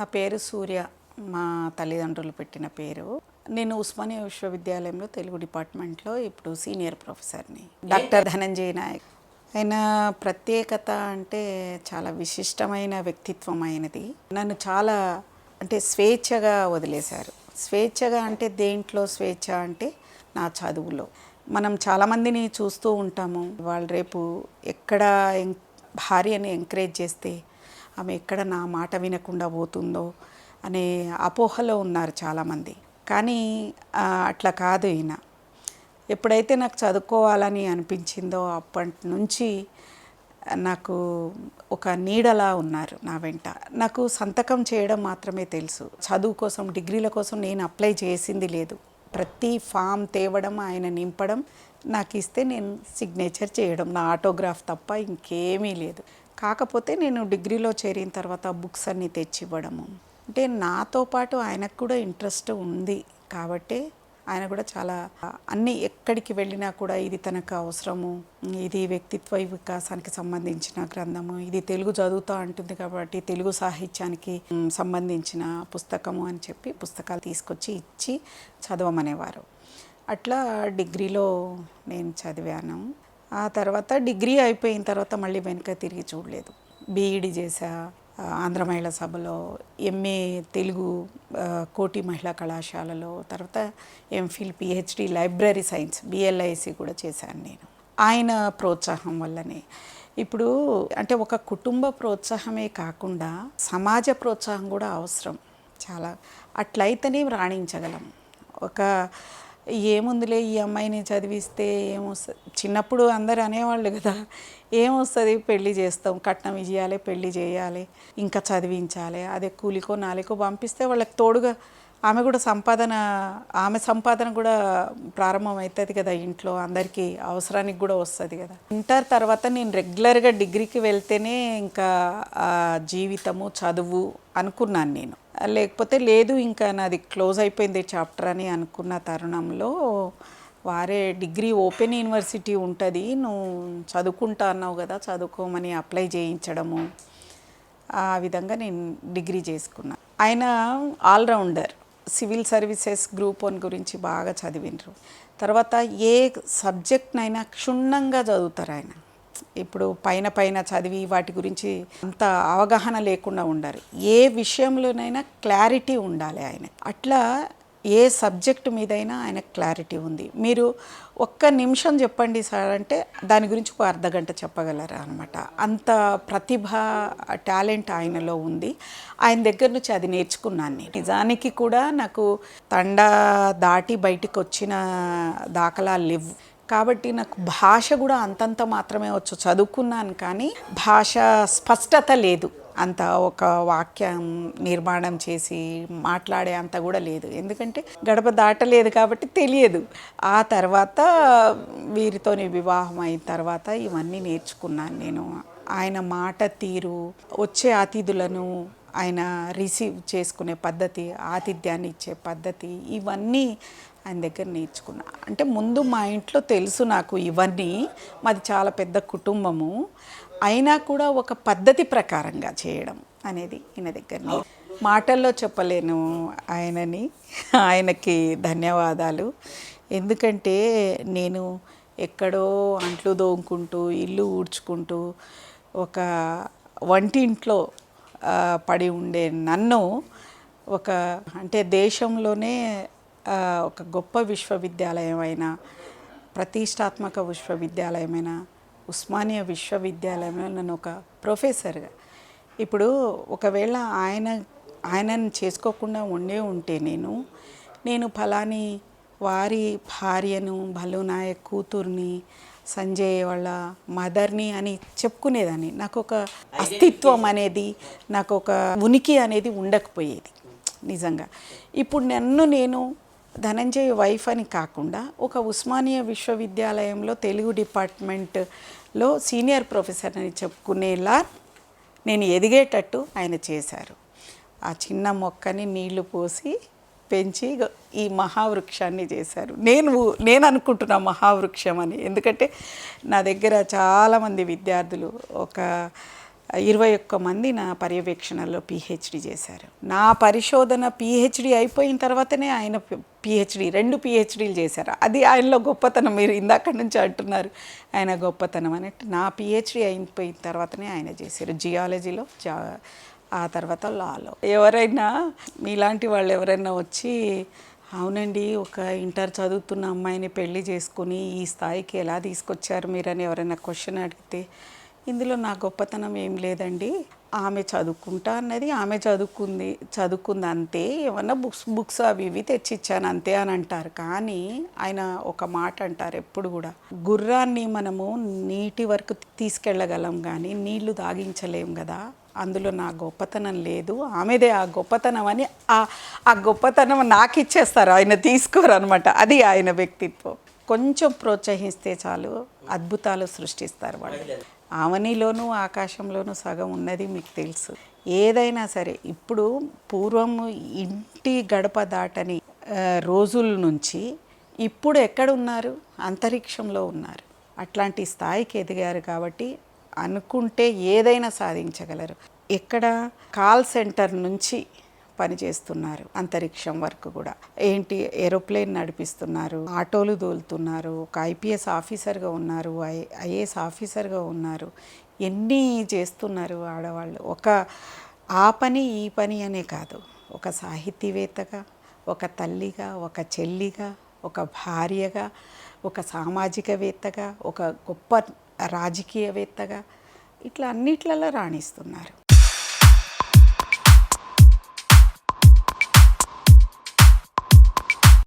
నా పేరు సూర్య. మా తల్లిదండ్రులు పెట్టిన పేరు. నేను ఉస్మానియా విశ్వవిద్యాలయంలో తెలుగు డిపార్ట్మెంట్లో ఇప్పుడు సీనియర్ ప్రొఫెసర్ని. డాక్టర్ ధనంజయ నాయక్. ఆయన ప్రత్యేకత అంటే చాలా విశిష్టమైన వ్యక్తిత్వం అయినది నన్ను చాలా అంటే స్వేచ్ఛగా వదిలేశారు. స్వేచ్ఛగా అంటే దేంట్లో స్వేచ్ఛ అంటే నా చదువులో. మనం చాలామందిని చూస్తూ ఉంటాము. వాళ్ళు రేపు ఎక్కడ ఎం- భార్యని ఎంకరేజ్ చేస్తే ఆమె ఎక్కడ నా మాట వినకుండా పోతుందో అనే అపోహలో ఉన్నారు చాలామంది. కానీ అట్లా కాదు ఈయన. ఎప్పుడైతే నాకు చదువుకోవాలని అనిపించిందో అప్పటి నుంచి నాకు ఒక నీడలా ఉన్నారు నా వెంట. నాకు సంతకం చేయడం మాత్రమే తెలుసు. చదువు కోసం డిగ్రీల కోసం నేను అప్లై చేసింది లేదు. ప్రతి ఫామ్ తేవడం ఆయన నింపడం నాకు ఇస్తే నేను సిగ్నేచర్ చేయడం నా ఆటోగ్రాఫ్ తప్ప ఇంకేమీ లేదు. కాకపోతే నేను డిగ్రీలో చేరిన తర్వాత బుక్స్ అన్నీ తెచ్చి ఇవ్వడము అంటే నాతో పాటు ఆయనకు కూడా ఇంట్రెస్ట్ ఉంది కాబట్టి ఆయన కూడా చాలా అన్ని ఎక్కడికి వెళ్ళినా కూడా ఇది తనకు అవసరము ఇది వ్యక్తిత్వ వికాసానికి సంబంధించిన గ్రంథము ఇది తెలుగు చదువుతా అంటుంది కాబట్టి తెలుగు సాహిత్యానికి సంబంధించిన పుస్తకము అని చెప్పి పుస్తకాలు తీసుకొచ్చి ఇచ్చి చదవమనేవారు. అట్లా డిగ్రీలో నేను చదివాను. ఆ తర్వాత డిగ్రీ అయిపోయిన తర్వాత మళ్ళీ వెనుక తిరిగి చూడలేదు. బీఈడి చేసా ఆంధ్ర మహిళా సభలో ఎంఏ తెలుగు కోటి మహిళా కళాశాలలో తర్వాత MPhil PhD library science BLISc కూడా చేశాను నేను. ఆయన ప్రోత్సాహం వల్లనే. ఇప్పుడు అంటే ఒక కుటుంబ ప్రోత్సాహమే కాకుండా సమాజ ప్రోత్సాహం కూడా అవసరం. చాలా అట్లయితేనే రాణించగలం. ఒక ఏముందిలే ఈ అమ్మాయిని చదివిస్తే ఏమొస్తుంది? చిన్నప్పుడు అందరు అనేవాళ్ళు కదా ఏమొస్తుంది? పెళ్ళి చేస్తాం కట్నం ఇయ్యాలి పెళ్ళి చేయాలి ఇంకా చదివించాలి అదే కూలికో నాలికో పంపిస్తే వాళ్ళకి తోడుగా ఆమె కూడా సంపాదన ఆమె సంపాదన కూడా ప్రారంభం అవుతుంది కదా ఇంట్లో అందరికీ అవసరానికి కూడా వస్తుంది కదా. ఇంటర్ తర్వాత నేను రెగ్యులర్గా డిగ్రీకి వెళ్తేనే ఇంకా జీవితము చదువు అనుకున్నాను నేను. లేకపోతే లేదు ఇంకా నాది క్లోజ్ అయిపోయింది చాప్టర్ అని అనుకున్న తరుణంలో వారే డిగ్రీ ఓపెన్ యూనివర్సిటీ ఉంటుంది. నువ్వు చదువుకుంటా అన్నావు కదా చదువుకోమని అప్లై చేయించడము. ఆ విధంగా నేను డిగ్రీ చేసుకున్నా. ఆయన all rounder civil services group one గురించి బాగా చదివినరు తర్వాత ఏ సబ్జెక్ట్నైనా క్షుణ్ణంగా చదువుతారు ఆయన. ఇప్పుడు పైన పైన చదివి వాటి గురించి అంత అవగాహన లేకుండా ఉండరు ఏ విషయంలోనైనా క్లారిటీ ఉండాలి ఆయన అట్లా ఏ సబ్జెక్ట్ మీదైనా ఆయన క్లారిటీ ఉంది. మీరు ఒక్క నిమిషం చెప్పండి సార్ అంటే దాని గురించి ఒక అర్ధ గంట చెప్పగలరా అనమాట అంత ప్రతిభ టాలెంట్ ఆయనలో ఉంది. ఆయన దగ్గర నుంచి అది నేర్చుకున్నాను నేను. నిజానికి కూడా నాకు తండా దాటి బయటికి వచ్చిన దాఖలా లేవు. కాబట్టి నాకు భాష కూడా అంతంత మాత్రమే వచ్చు. చదువుకున్నాను కానీ భాష స్పష్టత లేదు. అంత ఒక వాక్యం నిర్మాణం చేసి మాట్లాడే అంత కూడా లేదు. ఎందుకంటే గడప దాటలేదు కాబట్టి తెలియదు. ఆ తర్వాత వీరితోని వివాహం అయిన తర్వాత ఇవన్నీ నేర్చుకున్నాను నేను. ఆయన మాట తీరు వచ్చే అతిథులను ఆయన రిసీవ్ చేసుకునే పద్ధతి ఆతిథ్యాన్ని ఇచ్చే పద్ధతి ఇవన్నీ ఆయన దగ్గర నేర్చుకున్నా. అంటే ముందు మా ఇంట్లో తెలుసు నాకు ఇవన్నీ. మాది చాలా పెద్ద కుటుంబము. అయినా కూడా ఒక పద్ధతి ప్రకారంగా చేయడం అనేది ఈయన దగ్గర మాటల్లో చెప్పలేను ఆయనని. ఆయనకి ధన్యవాదాలు. ఎందుకంటే నేను ఎక్కడో అంట్లు దోముకుంటూ ఇల్లు ఊడ్చుకుంటూ ఒక వంటింట్లో పడి ఉండే నన్ను ఒక అంటే దేశంలోనే ఒక గొప్ప విశ్వవిద్యాలయమైన ప్రతిష్టాత్మక విశ్వవిద్యాలయమైన ఉస్మానియా విశ్వవిద్యాలయంలో నన్ను ఒక ప్రొఫెసర్గా ఇప్పుడు ఒకవేళ ఆయన ఆయనను చేసుకోకుండా ఉండే ఉంటే నేను నేను ఫలాని వారి భార్యను భలునాయక్ కూతుర్ని సంజయ్ వాళ్ళ మదర్ని అని చెప్పుకునేదాన్ని. నాకు ఒక అస్తిత్వం అనేది నాకు ఒక ఉనికి అనేది ఉండకపోయేది నిజంగా. ఇప్పుడు నన్ను నేను ధనంజయ్ వైఫ్ అని కాకుండా ఒక ఉస్మానియా విశ్వవిద్యాలయంలో తెలుగు డిపార్ట్మెంట్లో సీనియర్ ప్రొఫెసర్ అని చెప్పుకునేలా నేను ఎదిగేటట్టు ఆయన చేశారు. ఆ చిన్న మొక్కని నీళ్ళు పోసి పెంచి ఈ మహావృక్షాన్ని చేశారు. నేను నేను అనుకుంటున్నా మహావృక్షం అని. ఎందుకంటే నా దగ్గర చాలామంది విద్యార్థులు ఒక ఇరవై ఒక్క మంది నా పర్యవేక్షణలో పిహెచ్డి చేశారు. నా పరిశోధన పిహెచ్డి అయిపోయిన తర్వాతనే ఆయన పిహెచ్డి రెండు పిహెచ్డీలు చేశారు. అది ఆయనలో గొప్పతనం. మీరు ఇందాక నుంచి అంటున్నారు ఆయన గొప్పతనం అని నా పిహెచ్డి అయిపోయిన తర్వాతనే ఆయన చేశారు. జియాలజీలో జా ఆ తర్వాత లాలో. ఎవరైనా మీలాంటి వాళ్ళు ఎవరైనా వచ్చి అవునండి ఒక ఇంటర్ చదువుతున్న అమ్మాయిని పెళ్ళి చేసుకుని ఈ స్థాయికి ఎలా తీసుకొచ్చారు మీరని ఎవరైనా క్వశ్చన్ అడిగితే ఇందులో నా గొప్పతనం ఏం లేదండి. ఆమె చదువుకుంటా అన్నది ఆమె చదువుకుంది చదువుకుంది అంతే ఏమన్నా బుక్స్ బుక్స్ అవి ఇవి తెచ్చిచ్చాను అంతే అని అంటారు. కానీ ఆయన ఒక మాట అంటారు ఎప్పుడు కూడా గుర్రాన్ని మనము నీటి వరకు తీసుకెళ్ళగలం కానీ నీళ్ళు తాగించలేం కదా అందులో నా గొప్పతనం లేదు ఆమెదే ఆ గొప్పతనం అని ఆ ఆ గొప్పతనం నాకు ఇచ్చేస్తారు ఆయన తీసుకోరు అనమాట అది ఆయన వ్యక్తిత్వం. కొంచెం ప్రోత్సహిస్తే చాలు అద్భుతాలు సృష్టిస్తారు వాళ్ళు. ఆవనిలోనూ ఆకాశంలోనూ సగం ఉన్నది మీకు తెలుసు. ఏదైనా సరే ఇప్పుడు పూర్వం ఇంటి గడప దాటని రోజుల నుంచి ఇప్పుడు ఎక్కడ ఉన్నారు అంతరిక్షంలో ఉన్నారు. అట్లాంటి స్థాయికి ఎదిగారు కాబట్టి అనుకుంటే ఏదైనా సాధించగలరు. ఎక్కడ కాల్ సెంటర్ నుంచి పనిచేస్తున్నారు అంతరిక్షం వర్క్ కూడా. ఏంటి? ఏరోప్లేన్ నడిపిస్తున్నారు ఆటోలు దోలుతున్నారు ఒక ఐపీఎస్ ఆఫీసర్గా ఉన్నారు ఐ ఐఏఎస్ ఆఫీసర్గా ఉన్నారు. ఎన్ని చేస్తున్నారు ఆడవాళ్ళు? ఒక ఆ పని ఈ పని అనే కాదు. ఒక సాహితీవేత్తగా ఒక తల్లిగా ఒక చెల్లిగా ఒక భార్యగా ఒక సామాజికవేత్తగా ఒక గొప్ప రాజకీయవేత్తగా ఇట్లా అన్నిట్లలో రాణిస్తున్నారు.